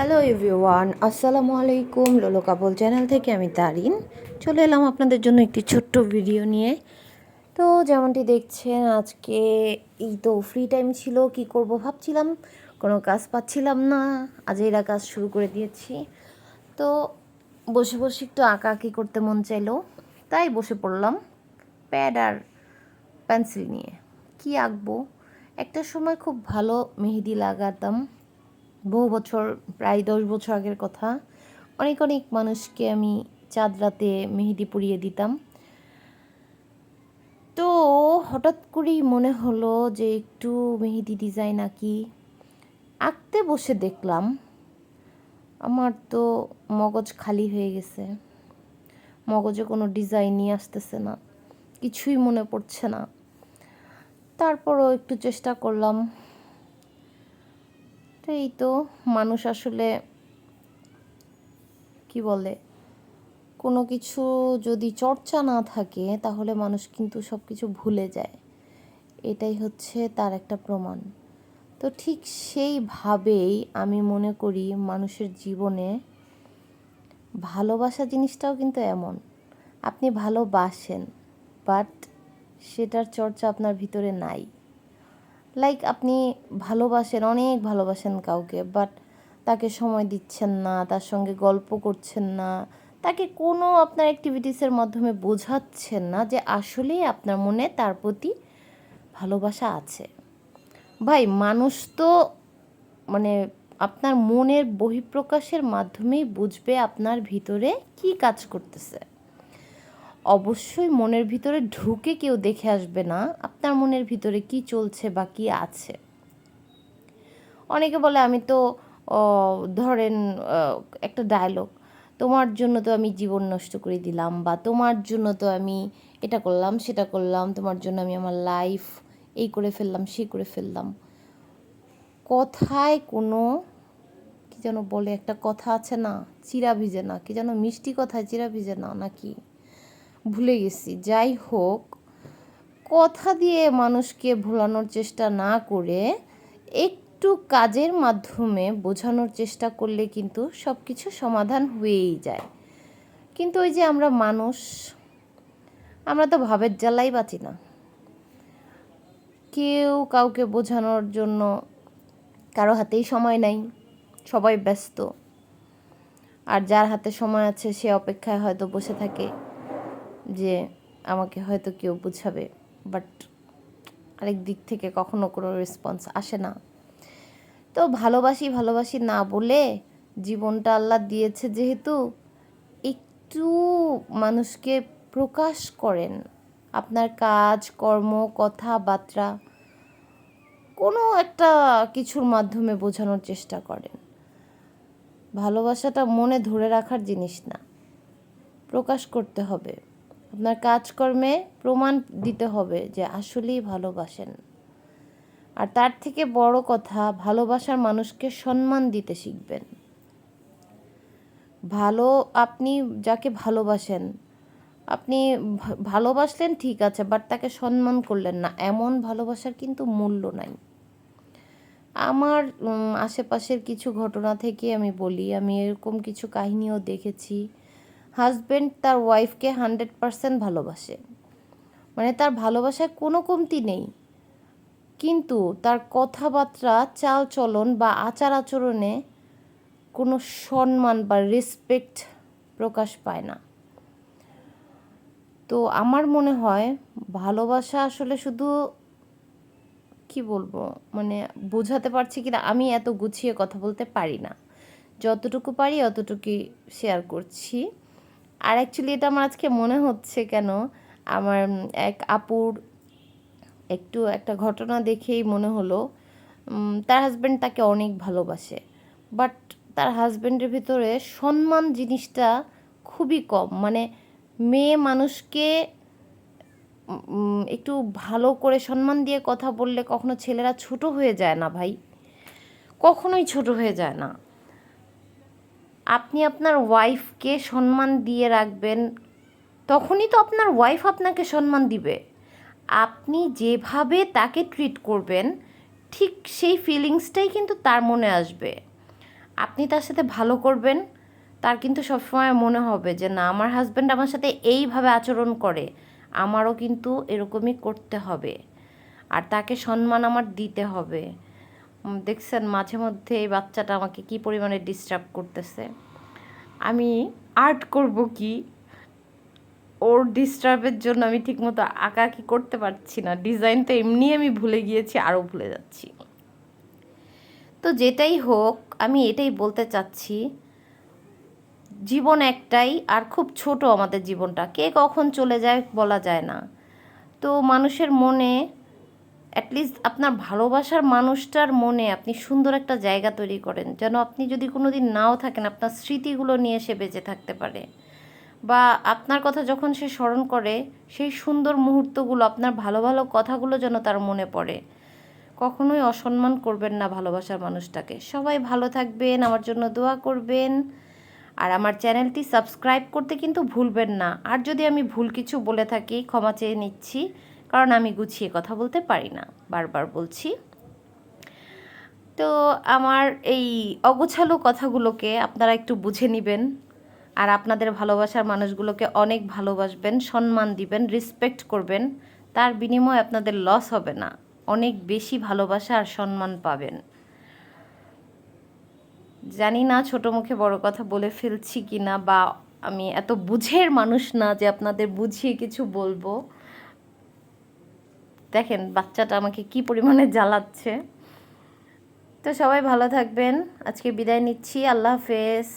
Hello everyone আসসালামু আলাইকুম লোলো কাপল channel থেকে আমি তারিন চলে এলাম আপনাদের জন্য একটি ছোট্ট ভিডিও নিয়ে। তো যেমনটি দেখছেন, আজকে এই তো ফ্রি টাইম ছিল, কি করব ভাবছিলাম। কোনো কাজ পাচ্ছিলাম না, আজ এরা কাজ শুরু করে দিয়েছি। তো বসে বসে একটু আঁকা আঁকি করতে মন চাইলো, তাই বসে পড়লাম। প্যাড আর পেন্সিল নিয়ে। কি আঁকবো? একটা সময় খুব ভালো মেহেদি লাগাতাম। বহু বছর, প্রায় দশ বছর আগের কথা, অনেক অনেক মানুষকে আমি চাঁদ রাতে মেহেদি পরিয়ে দিতাম। তো হঠাৎ করেই মনে হলো যে একটু মেহেদি ডিজাইন আঁকি। আঁকতে বসে দেখলাম, আমার তো মগজ খালি হয়ে গেছে। মগজে কোনো ডিজাইনই আসতেছে না, কিছুই মনে পড়ছে না। তারপরও একটু চেষ্টা করলাম তো এই তো মানুষ আসলে, কি বলে, কোনো কিছু যদি চর্চা না থাকে, তাহলে মানুষ কিন্তু সব কিছু ভুলে যায়। এটাই হচ্ছে তার একটা প্রমাণ। তো ঠিক সেইভাবেই আমি মনে করি মানুষের জীবনে ভালোবাসা জিনিসটাও কিন্তু এমন। আপনি ভালোবাসেন, বাট সেটার চর্চা আপনার ভিতরে নাই। লাইক আপনি ভালোবাসেন, অনেক ভালোবাসেন কাউকে বাট তাকে সময় দিচ্ছেন না, তার সঙ্গে গল্প করছেন না, তাকে কোনো আপনার অ্যাক্টিভিটিসের মাধ্যমে বোঝাচ্ছেন না যে আসলেই আপনার মনে তার প্রতি ভালোবাসা আছে। ভাই, মানুষ তো মানে আপনার মনের বহিঃপ্রকাশের মাধ্যমেই বুঝবে আপনার ভিতরে কি কাজ করতেছে। অবশ্যই মনের ভিতরে ঢুকে কেউ দেখে আসবে না আপনার মনের ভিতরে কি চলছে বা কি আছে। অনেকে বলে, আমি তো ধরেন একটা ডায়লগ তোমার জন্য তো আমি জীবন নষ্ট করে দিলাম বা তোমার জন্য তো আমি এটা করলাম, সেটা করলাম, তোমার জন্য আমি আমার লাইফ এই করে ফেললাম, সেই করে ফেললাম। কথায় কোনো, কি যেন বলে, একটা কথা আছে না, চিরা ভিজে না, কি যেন মিষ্টি কথায় চিরা ভিজে না, নাকি? ভুলে গেছি। যাই হোক, কথা দিয়ে মানুষকে ভোলানোর চেষ্টা না করে একটু কাজের মাধ্যমে বোঝানোর চেষ্টা করলে কিন্তু সব কিছু সমাধান হয়েই যায়। কিন্তু ওই যে আমরা মানুষ, আমরা তো ভাবের জ্বালাই বাঁচি না। কেউ কাউকে বোঝানোর জন্য কারও হাতেই সময় নাই, সবাই ব্যস্ত। আর যার হাতে সময় আছে সে অপেক্ষায় হয়তো বসে থাকে। যে আমাকে হয়তো কেউ বুঝাবে বাট আরেক দিক থেকে কখনো কোনো রেসপন্স আসে না। তো ভালোবাসি ভালোবাসি না বলে জীবনটা আল্লাহ দিয়েছে যেহেতু একটু মানুষকে প্রকাশ করেন। আপনার কাজ, কর্ম, কথাবার্তা কোনো একটা কিছুর মাধ্যমে বোঝানোর চেষ্টা করেন। ভালোবাসাটা মনে ধরে রাখার জিনিস না, প্রকাশ করতে হবে। আপনার কাজকর্মে প্রমাণ দিতে হবে যে আসলেই ভালোবাসেন। আর তার থেকে বড় কথা, ভালোবাসার মানুষকে সম্মান দিতে শিখবেন। ভালো, আপনি যাকে ভালোবাসেন, আপনি ভালোবাসলেন ঠিক আছে বাট তাকে সম্মান করলেন না। এমন ভালোবাসার কিন্তু মূল্য নাই। আমার আশেপাশের কিছু ঘটনা থেকে আমি বলি, আমি এরকম কিছু কাহিনীও দেখেছি। হাজব্যান্ড তার ওয়াইফকে হান্ড্রেড পারসেন্ট ভালোবাসে। মানে তার ভালোবাসায় কোনো কমতি নেই। কিন্তু তার কথাবার্তা চাল চলন বা আচার আচরণে কোনো সম্মান বা রেসপেক্ট প্রকাশ পায় না। তো আমার মনে হয় ভালোবাসা আসলে শুধু কি বলব? মানে বোঝাতে পারছি কিনা আমি এত গুছিয়ে কথা বলতে পারি না। যতটুকু পারি অতটুকুই শেয়ার করছি। আর অ্যাকচুয়ালি এটা আমার আজকে মনে হচ্ছে কেন? আমার এক আপুর একটু একটা ঘটনা দেখেই মনে হলো। তার হাজব্যান্ড তাকে অনেক ভালোবাসে। বাট তার হাজব্যান্ডের ভিতরে সম্মান জিনিসটা খুবই কম। মানে মেয়ে মানুষকে একটু ভালো করে সম্মান দিয়ে কথা বললে কখনো ছেলেরা ছোট হয়ে যায় না ভাই। কখনোই ছোট হয়ে যায় না। আপনি আপনার ওয়াইফকে সম্মান দিয়ে রাখবেন, তখনই তো আপনার ওয়াইফ আপনাকে সম্মান দিবে। আপনি যেভাবে তাকে ট্রিট করবেন, ঠিক সেই ফিলিংসটাই কিন্তু তার মনে আসবে। আপনি তার সাথে ভালো করবেন, তার কিন্তু সবসময় মনে হবে যে, না, আমার হাজব্যান্ড আমার সাথে এইভাবে আচরণ করে, আমারও কিন্তু এরকমই করতে হবে। আর তাকে সম্মান আমার দিতে হবে। দেখছেন মাঝে মধ্যে এই বাচ্চাটা আমাকে কি পরিমাণে ডিস্টার্ব করতেছে। আমি আর্ট করব কি? ওর ডিস্টার্বের জন্য আমি ঠিকমতো আঁকাআঁকি করতে পারছি না। ডিজাইন তো এমনি আমি ভুলে গিয়েছি আরও ভুলে যাচ্ছি। তো যেটাই হোক, আমি এটাই বলতে চাচ্ছি, জীবন একটাই আর খুব ছোট আমাদের জীবনটা। কে কখন চলে যায় বলা যায় না। তো মানুষের মনে অ্যাটলিস্ট আপনার ভালোবাসার মানুষটার মনে আপনি সুন্দর একটা জায়গা তৈরি করেন। যেন আপনি যদি কোনো দিন নাও থাকেন, আপনার স্মৃতিগুলো নিয়ে সে বেঁচে থাকতে পারে। বা আপনার কথা যখন সে স্মরণ করে, সেই সুন্দর মুহূর্তগুলো, আপনার ভালো ভালো কথাগুলো যেন তার মনে পড়ে। কখনোই অসম্মান করবেন না ভালোবাসার মানুষটাকে। সবাই ভালো থাকবেন, আমার জন্য দোয়া করবেন। আর আমার চ্যানেলটি সাবস্ক্রাইব করতে কিন্তু ভুলবেন না। আর যদি আমি ভুল কিছু বলে থাকি, ক্ষমা চেয়ে নিচ্ছি। কারণ আমি গুছিয়ে কথা বলতে পারি না, বারবার বলছি। তো আমার এই অগোছালো কথাগুলোকে আপনারা একটু বুঝে নেবেন আর আপনাদের ভালোবাসার মানুষগুলোকে অনেক ভালোবাসবেন, সম্মান দিবেন রেসপেক্ট করবেন। তার বিনিময়ে আপনাদের লস হবে না, অনেক বেশি ভালোবাসা আর সম্মান পাবেন। জানি না ছোট মুখে বড় কথা বলে ফেলছি কি না বা আমি এত বুঝের মানুষ না যে আপনাদের বুঝিয়ে কিছু বলব। দেখেন বাচ্চাটা আমাকে কি পরিমাণে জ্বালাচ্ছে। তো সবাই ভালো থাকবেন। আজকে বিদায় নিচ্ছি। আল্লাহ হাফেজ।